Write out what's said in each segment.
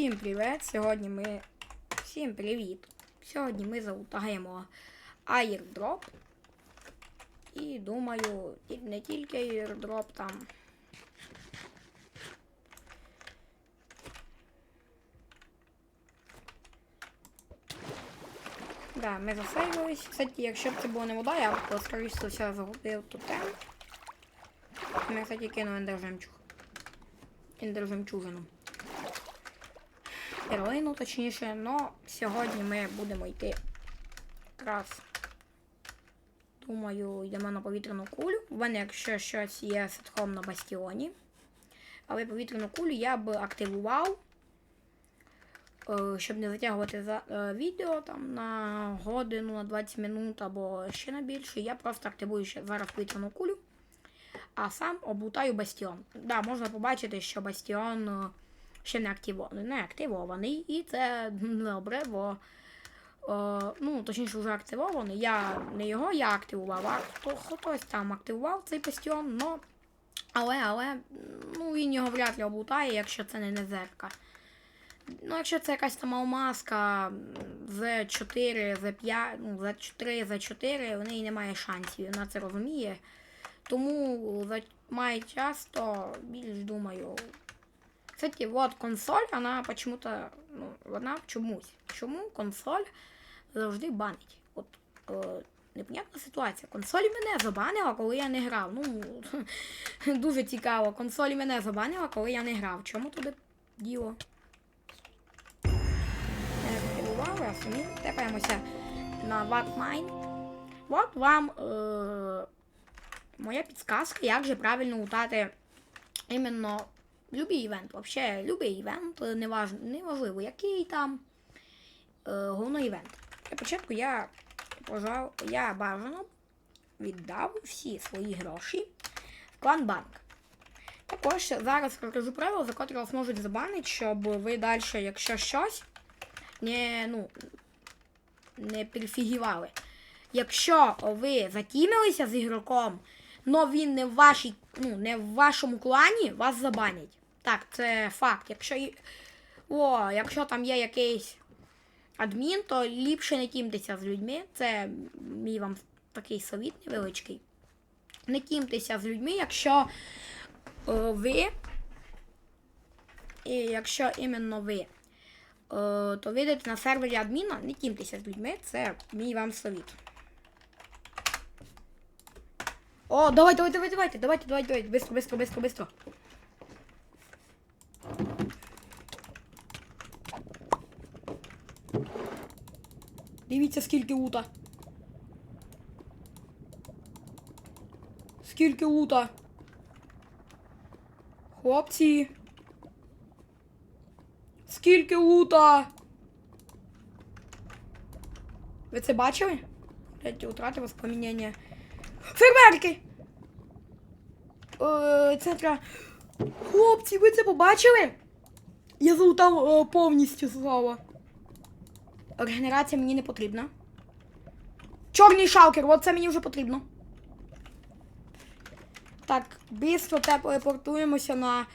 Всім привіт! Сьогодні ми. Всім привіт! Сьогодні ми залутаємо airdrop. І думаю, не тільки airdrop там. Да, ми засейвились. Кстати, якщо б це була не вода, я б скоріше за все загубив ту тему. Я, кстати, кинув ендер жемчуг. Ендер точніше, но сьогодні ми будемо йти якраз. Думаю, йдемо на повітряну кулю. У мене, якщо щось є сетхом на бастіоні. Але повітряну кулю я б активував, е, щоб не затягувати за, е, відео там на годину, на 20 минут або ще на більше. Я просто активую ще зараз повітряну кулю, а сам облутаю бастіон. Да, можна побачити, що бастіон е, ще не активований, не активований, і це добре, бо е, ну, точніше вже активований. Я не його я активував, а хто, хтось там активував цей бастіон, но, але, але ну, він його вряд ли облутає, якщо це не незерка. Ну, якщо це якась там алмазка Z4, Z5, ну, Z4, Z4, в неї немає шансів, вона це розуміє. Тому має часто більш думаю. Кстати, вот консоль, она почему-то, ну, вона чомусь. Чому консоль завжди банить? От е, непонятна ситуація. Консоль мене забанила, коли я не грав. Ну, дуже цікаво. Консоль мене забанила, коли я не грав. Чому туди діло? Не я самі тепаємося на Whatmine. От вам е, моя підсказка, як же правильно лутати іменно любий івент. Вообще, любий івент, е, неваж, неважливо, який там е, головний івент. Для початку я пожав, я бажано віддав всі свої гроші в клан-банк. Також зараз розкажу правила, за котрі вас можуть забанити, щоб ви далі, якщо щось, не, ну, не перефігівали. Якщо ви затімилися з ігроком, но він не в вашій, ну, не в вашому клані, вас забанять. Так, це факт. Якщо, і- о, якщо там є якийсь адмін, то ліпше не тімтеся з людьми. Це мій вам такий совіт невеличкий. Не тімтеся з людьми, якщо е, ви, і якщо іменно ви, е, то ви йдете на сервері адміна, не тімтеся з людьми, це мій вам совіт. О, давай, давай, давай, давайте, давайте, давайте, давайте, быстро, быстро, быстро, быстро. Дивіться, скільки лута. Скільки лута. Хлопці. Скільки лута. Ви це бачили? Блять, утрати воспоминання. Фейерверки! Е, це треба. Хлопці, ви це побачили? Я залутав е, повністю слава. Регенерація мені не потрібна. Чорний шалкер, от це мені вже потрібно. Так, бистро телепортуємося на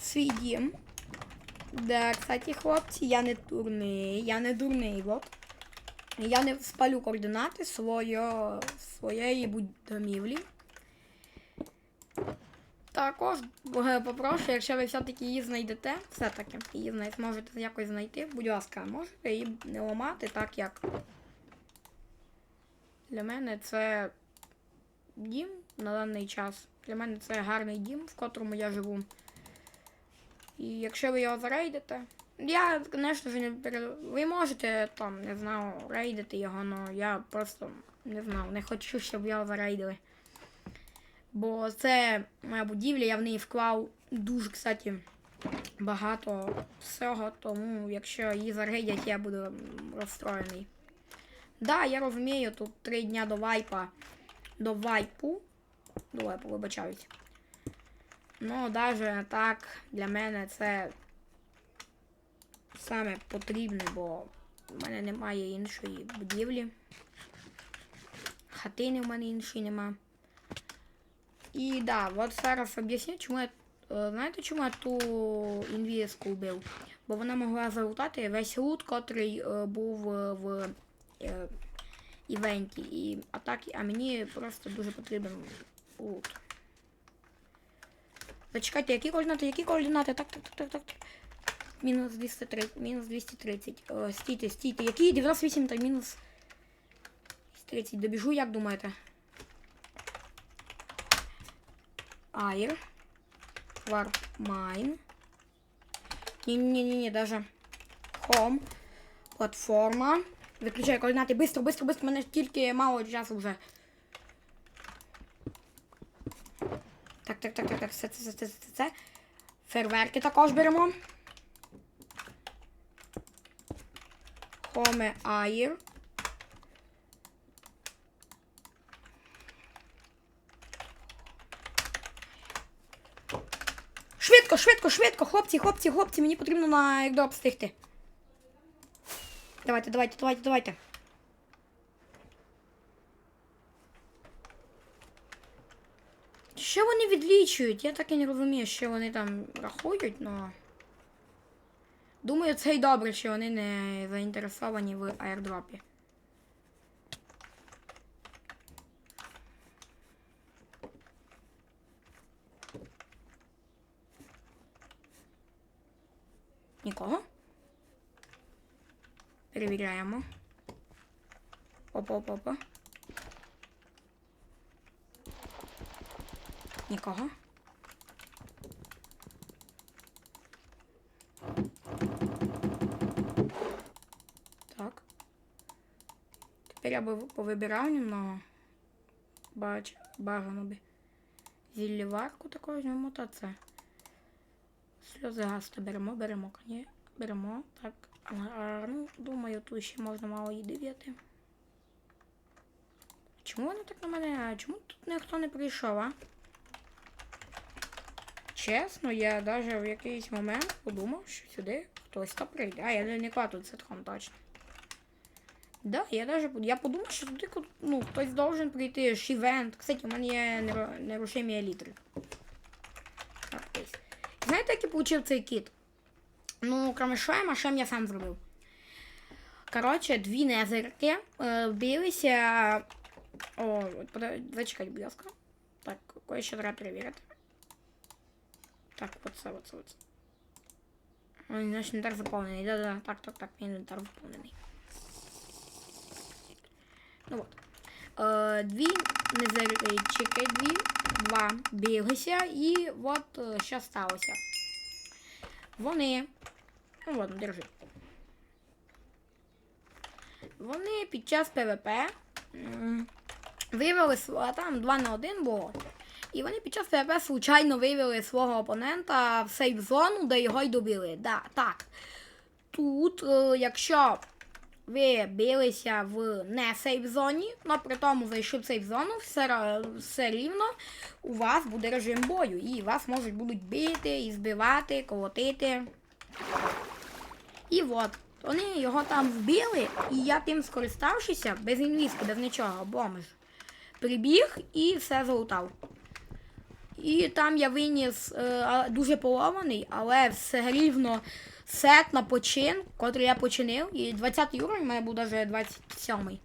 свій дім. Да, кстати, хлопці, я не дурний, я не дурний, от. Я не спалю координати своє, своєї домівлі. Також е, попрошу, якщо ви все-таки її знайдете, все-таки її знай- зможете якось знайти, будь ласка, можете її не ламати так, як для мене це дім на даний час. Для мене це гарний дім, в котрому я живу. І якщо ви його зарейдите, я, звісно ж, не пере... ви можете там, не знаю, рейдити його, але я просто не знаю, не хочу, щоб його зарейдили. Бо це моя будівля, я в неї вклав дуже, кстати, багато всього, тому якщо її зарейдять, я буду розстроєний. Да, я розумію, тут три дня до вайпа, до вайпу, до вайпу, вибачаюсь. Ну, навіть так, для мене це саме потрібне, бо в мене немає іншої будівлі. Хатини в мене іншої нема. І да, от зараз об'ясню, чому я Е, Знаєте, чому я ту інвізку вбив? Бо вона могла залутати весь лут, котрий е, був е, в е, івенті. І атаки, а мені просто дуже потрібен лут. Зачекайте, які координати, які координати? Так, так, так, так, так. Мінус 230, мінус 230. О, стійте, стійте. Які 98 та мінус 30. Добіжу, як думаєте? Air. Warp Mine. Не-не-не, даже Home. Платформа. Виключай координати. Быстро, быстро, быстро. Мене тільки мало часу вже. Так, так, так, так, так. Це, це, це, це, це, це. Фейерверки також беремо. Home Air. Швидко, швидко, швидко, хлопці, хлопці, хлопці, мені потрібно на екдроп встигти. Давайте, давайте, давайте, давайте. Що вони відлічують? Я так і не розумію, що вони там рахують, но. Думаю, це й добре, що вони не заінтересовані в аірдропі. Нікого. Перевіряємо. Опа-опа-опа. Нікого. Так. Тепер я би повибирав немного. Бач, бажано би. Зілліварку таку візьмемо, та це. Сльози гаста беремо, беремо. Беремо. Так. Ну, думаю, тут ще можна мало її дивити. Чому вони так на мене? Чому тут ніхто не прийшов, а? Чесно, я навіть в якийсь момент подумав, що сюди хтось то прийде. А, я не тут ситком точно. Да, я даже я подумав, що туди ну, хтось должен прийти ж івент. Кстати, у мене є нерушимі елітри. Знаєте, як я получив цей кіт? Ну, кроме шема, шем я сам зробив. Коротше, дві незерки е, вбилися. О, зачекайте, будь ласка. Так, кое ще треба перевірити. Так, оце, оце, оце. Наш інвентар заповнений. Да-да, так, так, так, мій інвентар заповнений. Ну от. Е, дві незерчики, дві, два біглися, і от е, що сталося. Вони. Ну ладно, держи. Вони під час ПВП вивели там 2 на 1 було. І вони під час ПВП случайно вивели свого опонента в сейф-зону, де його й добили. Да, так. Тут, е, якщо ви билися в не сейф-зоні, але при тому зайшли в сейф-зону, все, все рівно у вас буде режим бою. І вас можуть будуть бити, і збивати, колотити. І от, вони його там вбили, і я тим скориставшися, без інвізки, без нічого, бомж. Прибіг і все залутав. І там я виніс е, дуже поломаний, але все рівно сет на почин, котрий я починив. І 20 уровень, у мене був навіть 27.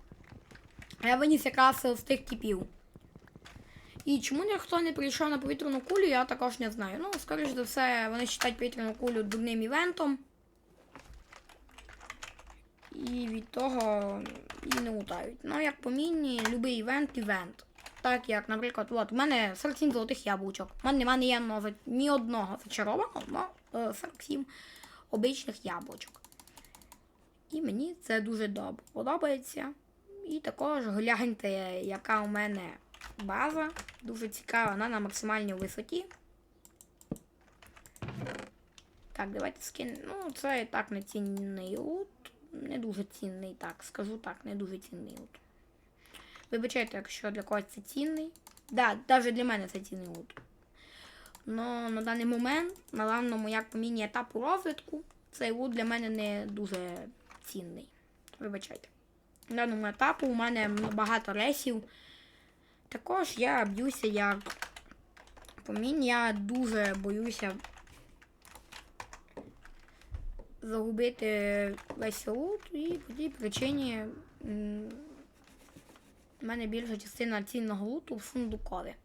А я виніс якраз з тих кіпів. І чому ніхто не прийшов на повітряну кулю, я також не знаю. Ну, скоріш за все, вони вважають повітряну кулю дурним івентом. І від того і не лутають. Ну, як по мені, любий івент івент. Так як, наприклад, от, у мене 47 золотих яблучок. У мене немає ні одного, за- ні одного зачарованого, але 47 обичних яблучок. І мені це дуже подобається. І також гляньте, яка у мене база. Дуже цікава, вона на максимальній висоті. Так, давайте скинемо. Ну, це і так не цінний лут. Не дуже цінний, так, скажу так, не дуже цінний лут. Вибачайте, якщо для когось це цінний. Да, навіть для мене це цінний лут. Но на даний момент, на даному як по міні етапу розвитку, цей лут для мене не дуже цінний. Вибачайте. На даному етапу у мене багато ресів. Також я б'юся як помін. Я дуже боюся загубити весь лут і по тій причині в мене більша частина цінного луту в сундукові.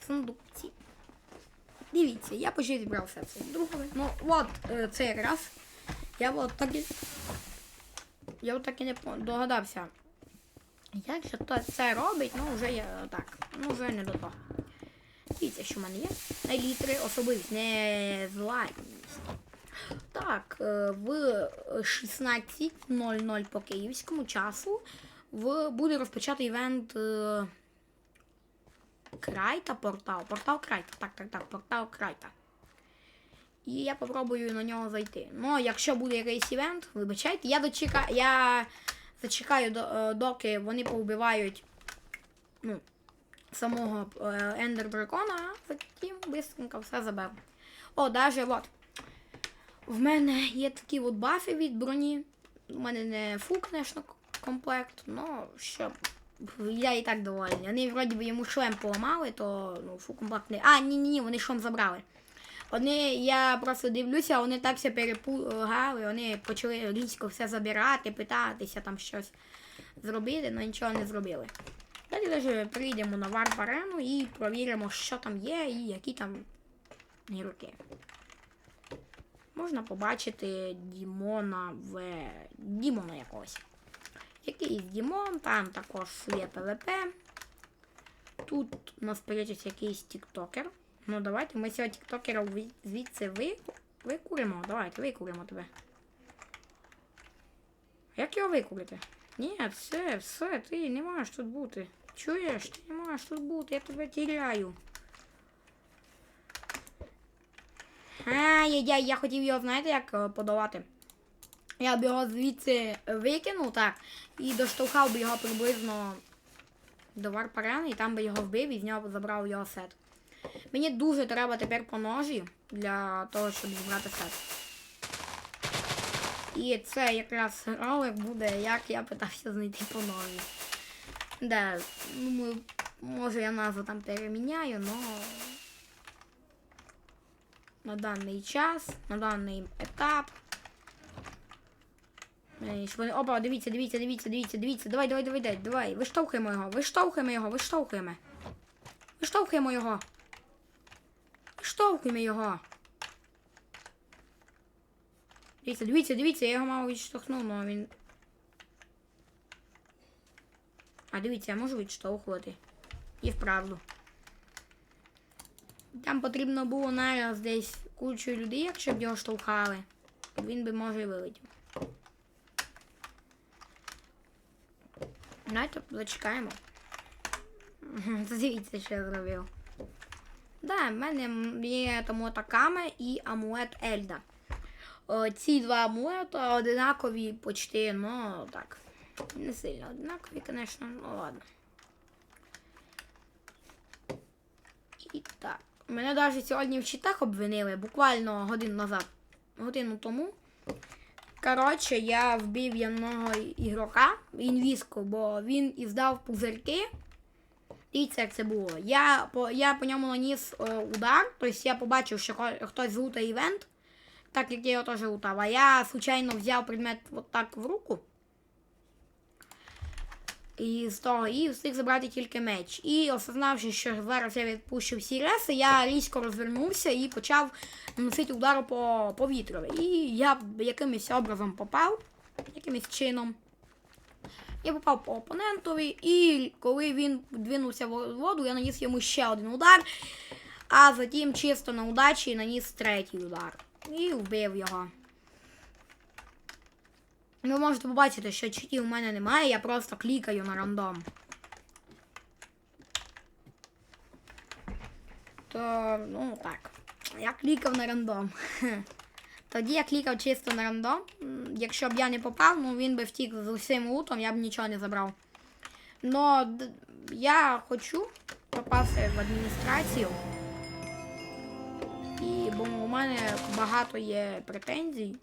В сундукці. Дивіться, я почти зібрав все це друге. Ну, от е, цей раз. Я от так і. Я от так і не догадався. Як же то це робить, ну вже я так. Ну вже не до того. Дивіться, що в мене є. Елітри особливість, не зладність. Так, е, в 16.00 по київському часу в, буде розпочати івент е, Крайта портал. Портал Крайта. Так, так, так, портал Крайта. І я попробую на нього зайти. Ну, якщо буде якийсь івент, вибачайте, я дочека... я зачекаю, е, доки вони повбивають ну, самого е, Ендер Дракона, а затім бистренько все заберу. О, даже от. В мене є такі от бафи від броні. У мене не фул, конечно, к- комплект, но щоб. Я і так довольний. Вони вроді би йому шлем поламали, то ну, фул комплект не. А, ні, ні, ні, вони шлем забрали. Вони, я просто дивлюся, вони так все перепугали, вони почали різко все забирати, питатися там щось зробити, але нічого не зробили. Далі даже прийдемо на варп арену і провіримо, що там є і які там гірки. Можна побачити Дімона в Дімона якогось. Якийсь Дімон, там також є ПВП. Тут у нас появиться якийсь тіктокер. Ну давайте ми цього тіктокера звідси ви... викуримо. Давайте викуримо тебе. Як його викурити? Ні, все, все, ти не можеш тут бути. Чуєш? Ти не можеш тут бути, я тебе тіряю. Ай-яй-яй, я хотів його, знаєте, як е, подолати? Я б його звідси викинув, так, і доштовхав би його приблизно до варпарени, і там би його вбив і з нього забрав його сет. Мені дуже треба тепер по ножі для того, щоб зібрати сет. І це якраз ролик буде, як я питався знайти по ножі. Да, думаю, може я назву там переміняю, но на даний час, на даний етап. Опа, дивіться, дивіться, дивіться, дивіться, дивіться. Давай, давай, давай, давай. Виштовхуємо його, виштовхуємо його, виштовхуємо. Виштовхуємо його. Виштовхуємо його. Дивіться, дивіться, дивіться, я його мав відштовхнув, але він. А дивіться, я можу відштовхувати. І вправду. Там потрібно було нараз десь кучу людей, якщо б його штовхали. Він би може і вилетів. Давайте зачекаємо. Дивіться, що я зробив. Да, в мене є тому Такаме і амулет Ельда. О, ці два амулети одинакові почти, ну так. Не сильно одинакові, звісно, ну ладно. І так. Мене навіть сьогодні в читах обвинили, буквально годину назад. Годину тому. Коротше, я вбив одного ігрока, інвізку, бо він іздав пузирки. Дивіться, як це було. Я по, я по ньому наніс е, удар, тобто я побачив, що хтось лутає івент, так як я його теж лутав. А я, случайно, взяв предмет от так в руку. І з того, і встиг забрати тільки меч. І осознавши, що зараз я відпущу всі реси, я різко розвернувся і почав наносити удару по повітрю. І я якимось образом попав, якимось чином. Я попав по опонентові, і коли він двинувся в воду, я наніс йому ще один удар, а затім чисто на удачі наніс третій удар. І вбив його. Ви можете побачити, що читів у мене немає, я просто клікаю на рандом. То, ну так. Я клікав на рандом. Тоді я клікав чисто на рандом. Якщо б я не попав, ну він би втік з усім лутом, я б нічого не забрав. Но я хочу попасти в адміністрацію. І бо у мене багато є претензій.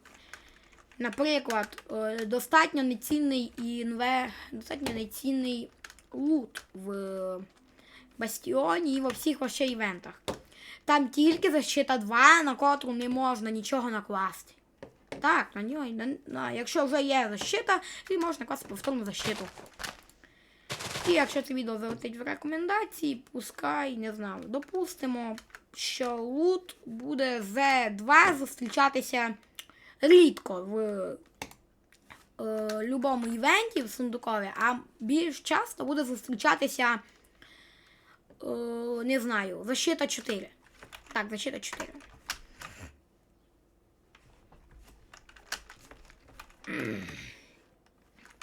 Наприклад, е, достатньо нецінний інве, достатньо нецінний лут в бастіоні і во всіх вообще івентах. Там тільки защита 2, на котру не можна нічого накласти. Так, на нього, на, на, якщо вже є защита, то можна накласти повторну защиту. І якщо це відео залетить в рекомендації, пускай, не знаю, допустимо, що лут буде з 2 зустрічатися рідко в е, любому івенті в сундукові, а більш часто буде зустрічатися, е, не знаю, защита 4. Так, защита 4.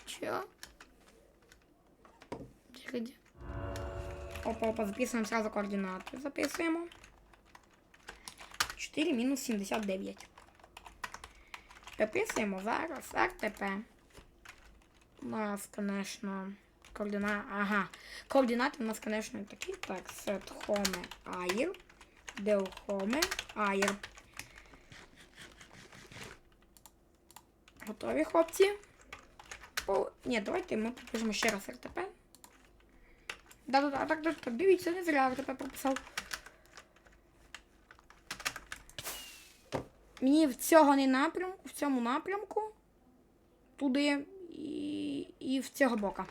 Чё? Где, где? Опа, опа, записываем сразу координаты. Записываем. 4 мінус 79. Записуємо зараз РТП. У нас, конечно, координати. Ага. Координати у нас, конечно, такі. Так, set home air. Del home air. Готові, хлопці? О, ні, давайте ми пропишемо ще раз РТП. Да-да-да, так, так, так, дивіться, не зря РТП прописав. Мені в цього не напрямку, в цьому напрямку. Туди і, і в цього бока.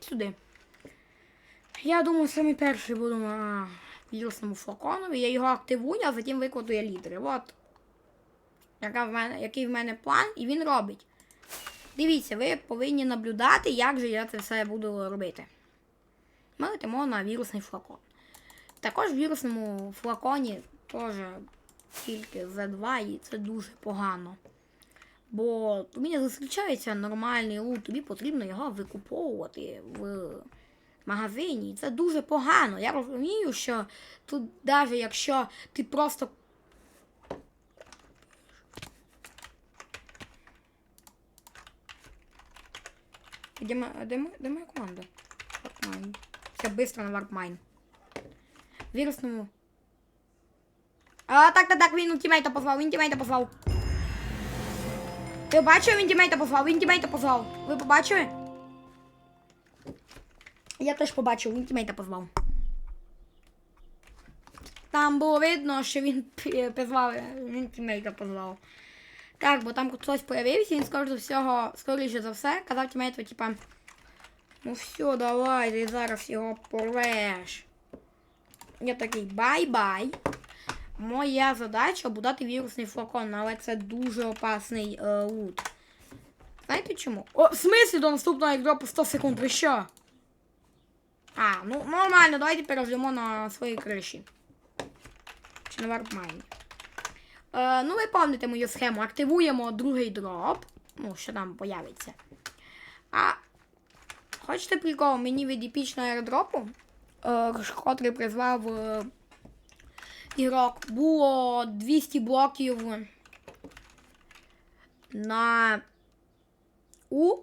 Сюди. Я думаю, саме перший буду вірусному флаконові. Я його активую, а затім викладу я лідери. От. Яка в мене, який в мене план, і він робить. Дивіться, ви повинні наблюдати, як же я це все буду робити. Ми летимо на вірусний флакон. Також в вірусному флаконі теж тільки за 2 і це дуже погано. Бо тобі не зустрічається нормальний лут, тобі потрібно його викуповувати в магазині. Це дуже погано. Я розумію, що тут, навіть якщо ти просто. Де, мо- де, моя команда? Warpmine. Все быстро на Warpmine. Вірусному а, так, так, так, він у тімейта позвав, він тімейта позвав. Ви бачили, він тімейта позвав, він тімейта позвав. Ви побачили? Я теж побачив, він тімейта позвав. Там було видно, що він позвав, він тімейта позвав. Так, бо там хтось появився, він скоріше за всього, скоріше за все, казав тімейту, типа, ну все, давай, ти зараз його порвеш. Я такий бай-бай. Моя задача обудати вірусний флакон, але це дуже опасний е, лут. Знаєте чому? О, в смислі до наступного ігропу 100 секунд, ви що? А, ну нормально, давайте перейдемо на свої криші. Чи на варпмайні. Е, ну, ви пам'ятаєте мою схему. Активуємо другий дроп. Ну, що там появиться. А хочете прикол? Мені від епічного аеродропу, е, котрий призвав. Е, ігрок було 200 блоків на У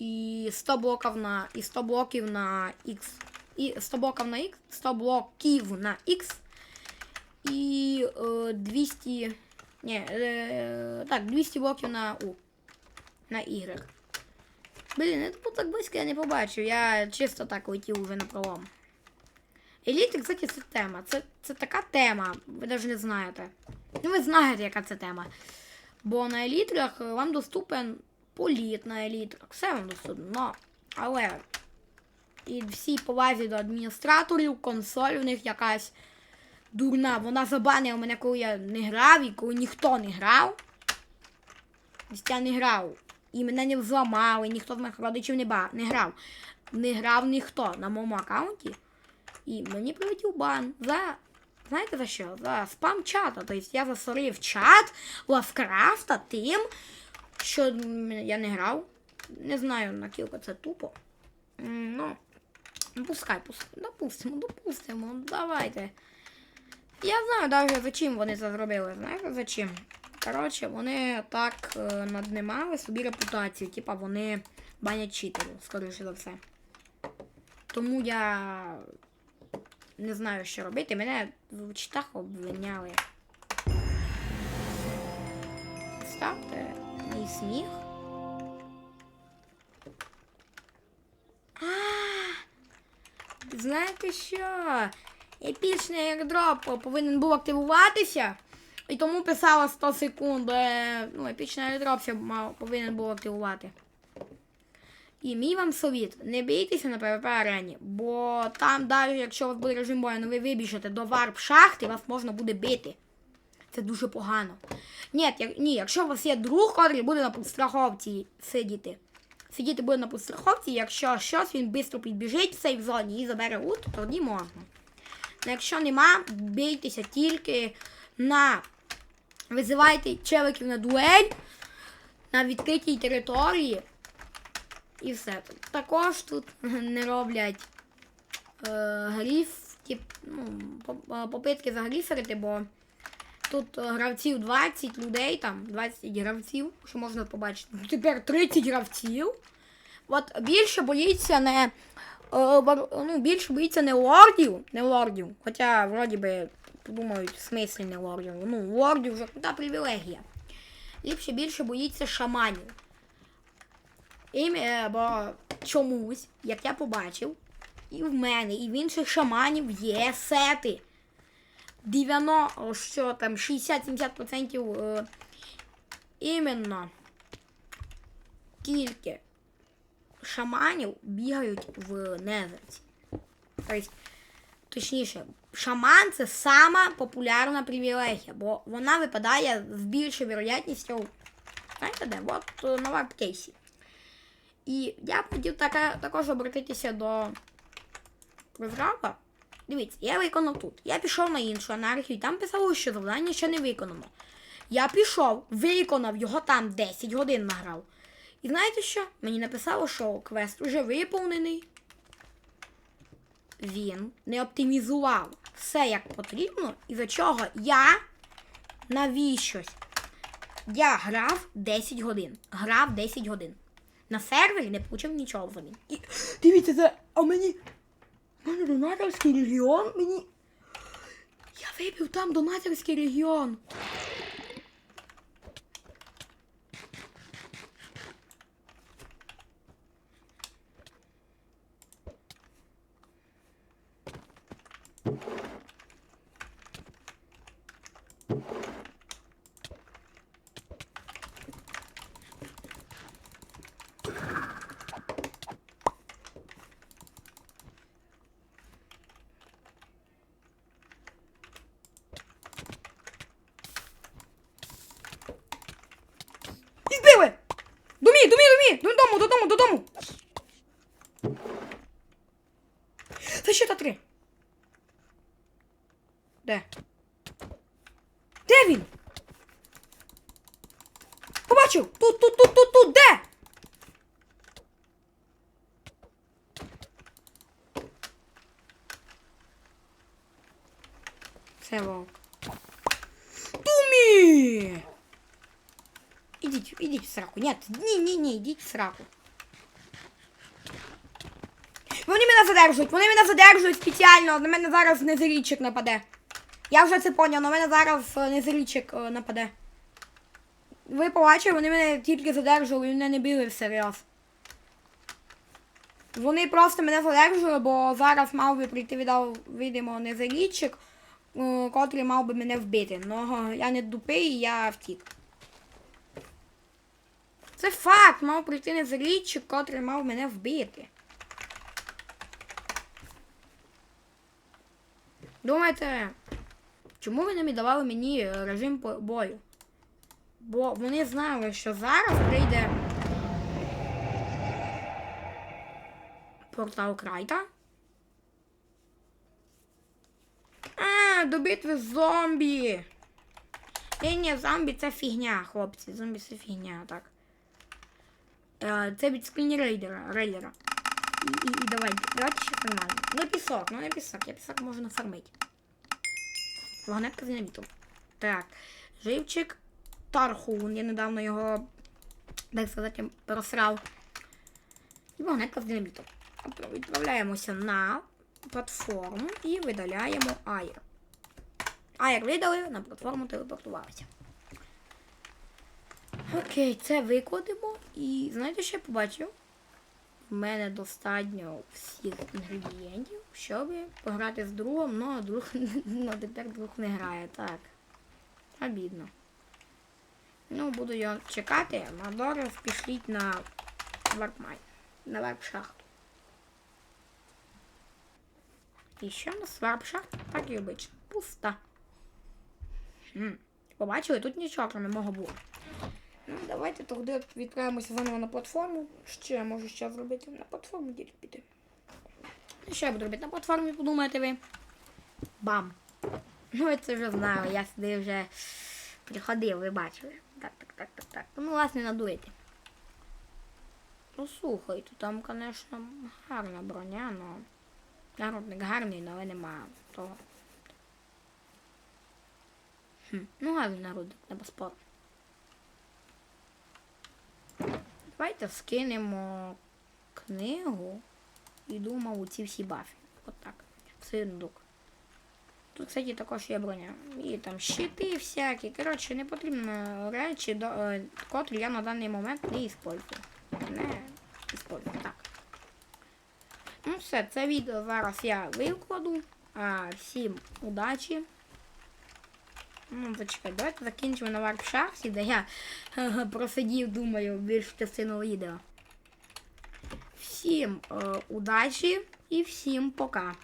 і 100 блоків на і 100 блоків на X. І 100 блоків на X, 100 блоків на X і е, 200 ні, е, так, 200 блоків на У. На Y. Блін, я тут так близько я не побачив. Я чисто так летів уже на пролом. Еліти, кстати, це тема. Це, це така тема, ви навіть не знаєте. Ну, ви знаєте, яка це тема. Бо на елітрах вам доступен політ на елітрах. Все вам доступно. Но, але і всі повазі до адміністраторів, консоль в них якась дурна. Вона забанила мене, коли я не грав, і коли ніхто не грав. Тобто Я не грав. І мене не взламали, ніхто з моїх родичів не, ба, не грав. Не грав ніхто на моєму аккаунті. І мені прилетів бан за. Знаєте за що? За спам чата. Тобто я засорив чат Лавкрафта тим, що я не грав. Не знаю, на кілька це тупо. Ну, пускай, пускай. Допустимо, допустимо. Давайте. Я знаю навіть за чим вони це зробили. Знаєте за чим? Коротше, вони так е, наднимали собі репутацію. Типа вони банять читерів, скоріше за все. Тому я не знаю, що робити. Мене в читах обвиняли. Ставте мій сміх. А, знаєте що? епічний airdrop повинен був активуватися. І тому писала 100 секунд. е, Ну, епічний ще повинен був активувати. І мій вам совіт, не бійтеся на PvP арені, бо там, навіть якщо у вас буде режим бою, ну ви вибіжете до варп шахти, вас можна буде бити. Це дуже погано. Ні, ні, якщо у вас є друг, котрий буде на підстраховці сидіти. Сидіти буде на підстраховці, якщо щось, він швидко підбіжить в сейф зоні і забере ут, тоді можна. Ну, якщо нема, бійтеся тільки на. Визивайте челиків на дуель на відкритій території. І все. Також тут не роблять е, гріф, тип, ну, е, попитки загріферити, бо тут гравців 20 людей, там 20 гравців, що можна побачити. Ну, Тепер 30 гравців. От більше боїться не. е, ну, більше боїться не лордів, не лордів. Хоча, вроді би, подумають, в смислі не лордів. Ну, лордів вже та привілегія. Ліпше більше боїться шаманів. І, е, бо чомусь, як я побачив, і в мене, і в інших шаманів є сети. 90, що там, 60-70% е, іменно тільки шаманів бігають в незерці. Тобто, точніше, шаман це сама популярна привілегія, бо вона випадає з більшою вероятністю. Знаєте де? От е, на веб-кейсі. І я б хотів також обратитися до розраба. Дивіться, я виконав тут. Я пішов на іншу анархію, там писало, що завдання ще не виконано. Я пішов, виконав його там 10 годин награв. І знаєте що? Мені написало, що квест уже виповнений. Він не оптимізував все як потрібно, і за чого я навіщось. Я грав 10 годин. Грав 10 годин. На сервері не получив нічого. І дивіться, це, а мені. У мене донаторський регіон, мені. Я вибив там донаторський регіон. Додому, додому, додому! Це ще та три. Де? Де він? Побачив! Тут, тут, тут, тут, тут, де? Це вовк. Думі! Ідіть в сраку. Ні, ні, ідіть в сраку. Вони мене задержують, вони мене задержують спеціально, на мене зараз незрічик нападе. Я вже це поняв, на мене зараз е, незрічик е, нападе. Ви побачили, вони мене тільки задержували, і мене не били всерйоз. Вони просто мене задержали, бо зараз мав би прийти віддав, видимо, незрічик, е, котрий мав би мене вбити. Но я не дупий, я втік. Це факт, мав прийти незрічик, котрий мав мене вбити. Думаєте, чому ви не давали мені е, режим бою? Бо вони знали, що зараз прийде портал Крайта. А, до битви з зомбі. Ні, ні, зомбі це фігня, хлопці. Зомбі це фігня, так. Е, Це від скріні рейдера, рейлера. І, і, і давайте, давайте ще нормально. Ну пісок, ну не пісок, я пісок можу нафармити. Вагонетка з динамітом. Так. Живчик. Тархун. Я недавно його, так сказати, просрав. І вагонетка з динамітом. Відправляємося на платформу і видаляємо Аєр. Аєр видали, на платформу телепортувалися. Окей, це викладемо. І знаєте, що я побачив? в мене достатньо всіх інгредієнтів, щоб пограти з другом, але друг ну, тепер друг не грає, так. Обідно. Ну, буду його чекати, Мадоров пішліть на варпмайн, на варп-шахту. І що у нас варп-шахта, так і обично. Пуста. Побачили, тут нічого крім мого було. Ну, давайте тоді відправимося заново на платформу. Що я можу ще зробити? На платформу тільки піти. Ну, Що я буду робити на платформі, подумаєте ви? Бам! Ну, я це вже знаю, я сюди вже приходив, ви бачили. Так, так, так, так, так. Ну, вас не надуєте. Ну, слухайте, там, звісно, гарна броня, но. Народник гарний, але нема того. Хм. Ну, гарний народник, не безспорно. Давайте скинемо книгу і думав у ці всі бафи. От так. В сундук. Тут, кстати, також є броня. І там щити всякі. Коротше, не потрібно речі, до, е, котрі я на даний момент не іспользую. Не іспользую. Так. Ну все, це відео зараз я викладу. А, всім удачі. Ну, зачекай, давайте закінчимо на варп-шахті, де я просидів, думаю, більшу частину відео. Всім е, удачі і всім пока.